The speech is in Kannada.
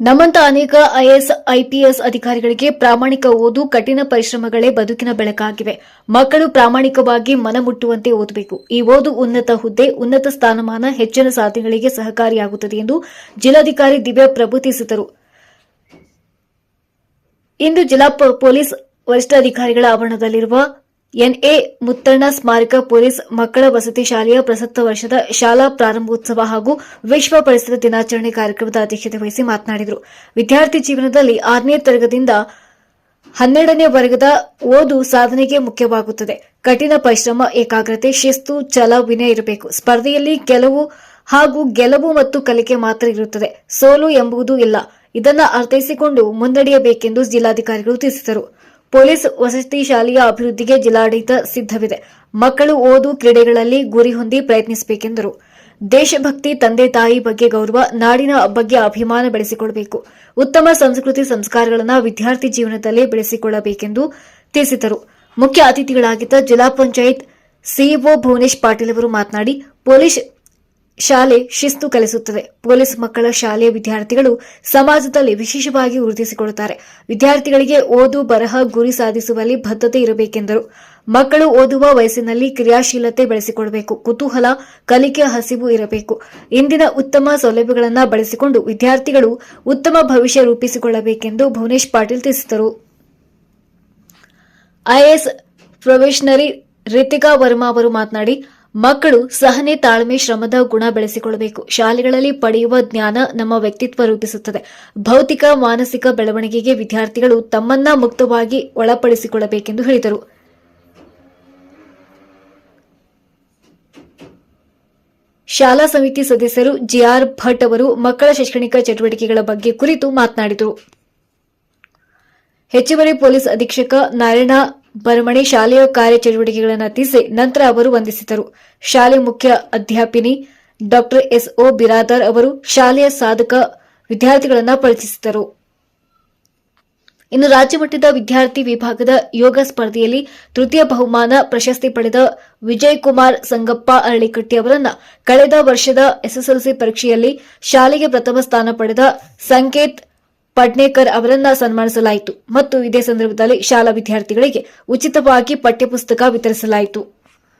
ನಮ್ಮಂತ ಅನೇಕ ಐಎಎಸ್ ಐಪಿಎಸ್ ಅಧಿಕಾರಿಗಳಿಗೆ ಪ್ರಾಮಾಣಿಕ ಓದು, ಕಠಿಣ ಪರಿಶ್ರಮಗಳೇ ಬದುಕಿನ ಬೆಳಕಾಗಿವೆ. ಮಕ್ಕಳು ಪ್ರಾಮಾಣಿಕವಾಗಿ ಮನಮುಟ್ಟುವಂತೆ ಓದಬೇಕು. ಈ ಓದು ಉನ್ನತ ಹುದ್ದೆ, ಉನ್ನತ ಸ್ಥಾನಮಾನ ಹೆಚ್ಚಿನ ಸಾಧನೆಗಳಿಗೆ ಸಹಕಾರಿಯಾಗುತ್ತದೆ ಎಂದು ಜಿಲ್ಲಾಧಿಕಾರಿ ದಿವ್ಯಾ ಪ್ರಭು ತಿಳಿಸಿದರು. ಇಂದು ಜಿಲ್ಲಾ ಪೊಲೀಸ್ ವರಿಷ್ಠಾಧಿಕಾರಿಗಳ ಆವರಣದಲ್ಲಿರುವ ಎನ್ಎ ಮುತ್ತಣ್ಣ ಸ್ಮಾರಕ ಪೊಲೀಸ್ ಮಕ್ಕಳ ವಸತಿ ಶಾಲೆಯ ಪ್ರಸಕ್ತ ವರ್ಷದ ಶಾಲಾ ಪ್ರಾರಂಭೋತ್ಸವ ಹಾಗೂ ವಿಶ್ವ ಪರಿಸರ ದಿನಾಚರಣೆ ಕಾರ್ಯಕ್ರಮದ ಅಧ್ಯಕ್ಷತೆ ವಹಿಸಿ ಮಾತನಾಡಿದರು. ವಿದ್ಯಾರ್ಥಿ ಜೀವನದಲ್ಲಿ ಆರನೇ ತರಗತಿಯಿಂದ ಹನ್ನೆರಡನೇ ವರ್ಗದ ಓದು ಸಾಧನೆಗೆ ಮುಖ್ಯವಾಗುತ್ತದೆ. ಕಠಿಣ ಪರಿಶ್ರಮ, ಏಕಾಗ್ರತೆ, ಶಿಸ್ತು ಛಲ ವಿನಯ ಇರಬೇಕು. ಸ್ಪರ್ಧೆಯಲ್ಲಿ ಕೆಲವು ಹಾಗೂ ಗೆಲುವು ಮತ್ತು ಕಲಿಕೆ ಮಾತ್ರ ಇರುತ್ತದೆ. ಸೋಲು ಎಂಬುದು ಇಲ್ಲ. ಇದನ್ನು ಅರ್ಥೈಸಿಕೊಂಡು ಮುನ್ನಡೆಯಬೇಕೆಂದು ಜಿಲ್ಲಾಧಿಕಾರಿಗಳು ತಿಳಿಸಿದರು. ಪೊಲೀಸ್ ವಸತಿ ಶಾಲೆಯ ಅಭಿವೃದ್ಧಿಗೆ ಜಿಲ್ಲಾಡಳಿತ ಸಿದ್ಧವಿದೆ. ಮಕ್ಕಳು ಓದು ಕ್ರೀಡೆಗಳಲ್ಲಿ ಗುರಿ ಹೊಂದಿ ಪ್ರಯತ್ನಿಸಬೇಕೆಂದರು. ದೇಶಭಕ್ತಿ, ತಂದೆ ತಾಯಿ ಬಗ್ಗೆ ಗೌರವ, ನಾಡಿನ ಬಗ್ಗೆ ಅಭಿಮಾನ ಬೆಳೆಸಿಕೊಳ್ಳಬೇಕು ಉತ್ತಮ ಸಂಸ್ಕೃತಿ ಸಂಸ್ಕಾರಗಳನ್ನು ವಿದ್ಯಾರ್ಥಿ ಜೀವನದಲ್ಲಿ ಬೆಳೆಸಿಕೊಳ್ಳಬೇಕೆಂದು ತಿಳಿಸಿದರು. ಮುಖ್ಯ ಅತಿಥಿಗಳಾಗಿದ್ದ ಜಿಲ್ಲಾ ಪಂಚಾಯತ್ ಸಿಇಒ ಭುವನೇಶ್ ಪಾಟೀಲ್ ಅವರು ಮಾತನಾಡಿ, ಪೊಲೀಸ್ ಶಾಲೆ ಶಿಸ್ತು ಕಲಿಸುತ್ತದೆ. ಪೊಲೀಸ್ ಮಕ್ಕಳ ಶಾಲೆಯ ವಿದ್ಯಾರ್ಥಿಗಳು ಸಮಾಜದಲ್ಲಿ ವಿಶೇಷವಾಗಿ ಗುರುತಿಸಿಕೊಳ್ಳುತ್ತಾರೆ ವಿದ್ಯಾರ್ಥಿಗಳಿಗೆ ಓದು, ಬರಹ, ಗುರಿ ಸಾಧಿಸುವಲ್ಲಿ ಬದ್ಧತೆ ಇರಬೇಕೆಂದರು. ಮಕ್ಕಳು ಓದುವ ವಯಸ್ಸಿನಲ್ಲಿ ಕ್ರಿಯಾಶೀಲತೆ ಬೆಳೆಸಿಕೊಳ್ಳಬೇಕು ಕುತೂಹಲ ಕಲಿಕೆ ಹಸಿವು ಇರಬೇಕು. ಇಂದಿನ ಉತ್ತಮ ಸೌಲಭ್ಯಗಳನ್ನು ಬಳಸಿಕೊಂಡು ವಿದ್ಯಾರ್ಥಿಗಳು ಉತ್ತಮ ಭವಿಷ್ಯ ರೂಪಿಸಿಕೊಳ್ಳಬೇಕೆಂದು ಭುವನೇಶ್ ಪಾಟೀಲ್ ತಿಳಿಸಿದರು. ಐಎಎಸ್ ಪ್ರೊಬೇಷನರಿ ರಿತಿಕಾ ವರ್ಮಾ ಅವರು ಮಾತನಾಡಿ ಮಕ್ಕಳು ಸಹನೆ ತಾಳ್ಮೆ ಶ್ರಮದ ಗುಣ ಬೆಳೆಸಿಕೊಳ್ಳಬೇಕು. ಶಾಲೆಗಳಲ್ಲಿ ಪಡೆಯುವ ಜ್ಞಾನ ನಮ್ಮ ವ್ಯಕ್ತಿತ್ವ ರೂಪಿಸುತ್ತದೆ. ಭೌತಿಕ, ಮಾನಸಿಕ ಬೆಳವಣಿಗೆಗೆ ವಿದ್ಯಾರ್ಥಿಗಳು ತಮ್ಮನ್ನ ಮುಕ್ತವಾಗಿ ಒಳಪಡಿಸಿಕೊಳ್ಳಬೇಕೆಂದು ಹೇಳಿದರು. ಶಾಲಾ ಸಮಿತಿ ಸದಸ್ಯರು ಜಿಆರ್ ಭಟ್ ಅವರು ಮಕ್ಕಳ ಶೈಕ್ಷಣಿಕ ಚಟುವಟಿಕೆಗಳ ಬಗ್ಗೆ ಕುರಿತು ಮಾತನಾಡಿದರು. ಹೆಚ್ಚುವರಿ ಪೊಲೀಸ್ ಅಧೀಕ್ಷಕ ನಾರಾಯಣ ಬರಮಣೆ ಶಾಲೆಯ ಕಾರ್ಯಚಟುವಟಿಕೆಗಳನ್ನು ತಿಳಿಸಿ ನಂತರ ಅವರು ವಂದಿಸಿದರು. ಶಾಲೆ ಮುಖ್ಯ ಅಧ್ಯಾಪಿನಿ ಎಸ್ ಎಸ್ಒ ಬಿರಾದರ್ ಅವರು ಶಾಲೆಯ ಸಾಧಕ ವಿದ್ಯಾರ್ಥಿಗಳನ್ನು ಪರಿಚಯಿಸಿದರು. ಇನ್ನು ರಾಜ್ಯ ಮಟ್ಟದ ವಿದ್ಯಾರ್ಥಿ ವಿಭಾಗದ ಯೋಗ ಸ್ಪರ್ಧೆಯಲ್ಲಿ ತೃತೀಯ ಬಹುಮಾನ ಪ್ರಶಸ್ತಿ ಪಡೆದ ವಿಜಯ್ ಕುಮಾರ್ ಸಂಗಪ್ಪ ಅರಳಿಕಟ್ಟಿ ಅವರನ್ನು ಕಳೆದ ವರ್ಷದ ಎಸ್ಎಸ್ಎಲ್ಸಿ ಪರೀಕ್ಷೆಯಲ್ಲಿ ಶಾಲೆಗೆ ಪ್ರಥಮ ಸ್ಥಾನ ಪಡೆದ ಸಂಕೇತ್ ಪಡ್ನೇಕರ್ ಅವರನ್ನ ಸನ್ಮಾನಿಸಲಾಯಿತು. ಮತ್ತು ಇದೇ ಸಂದರ್ಭದಲ್ಲಿ ಶಾಲಾ ವಿದ್ಯಾರ್ಥಿಗಳಿಗೆ ಉಚಿತವಾಗಿ ಪಠ್ಯಪುಸ್ತಕ ವಿತರಿಸಲಾಯಿತು.